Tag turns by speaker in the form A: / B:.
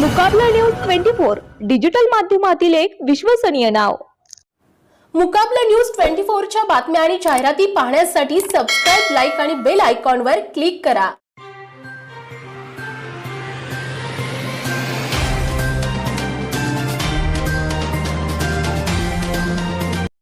A: Mukabla news twenty four digital माध्यमातील एक विश्वसनीय नाव.
B: मुकाबला न्यूज ट्वेंटी फोरच्या बातम्या आणि जाहिराती पाहण्यासाठी सबस्क्राईब लाईक आणि बेल आयकॉनवर क्लिक करा.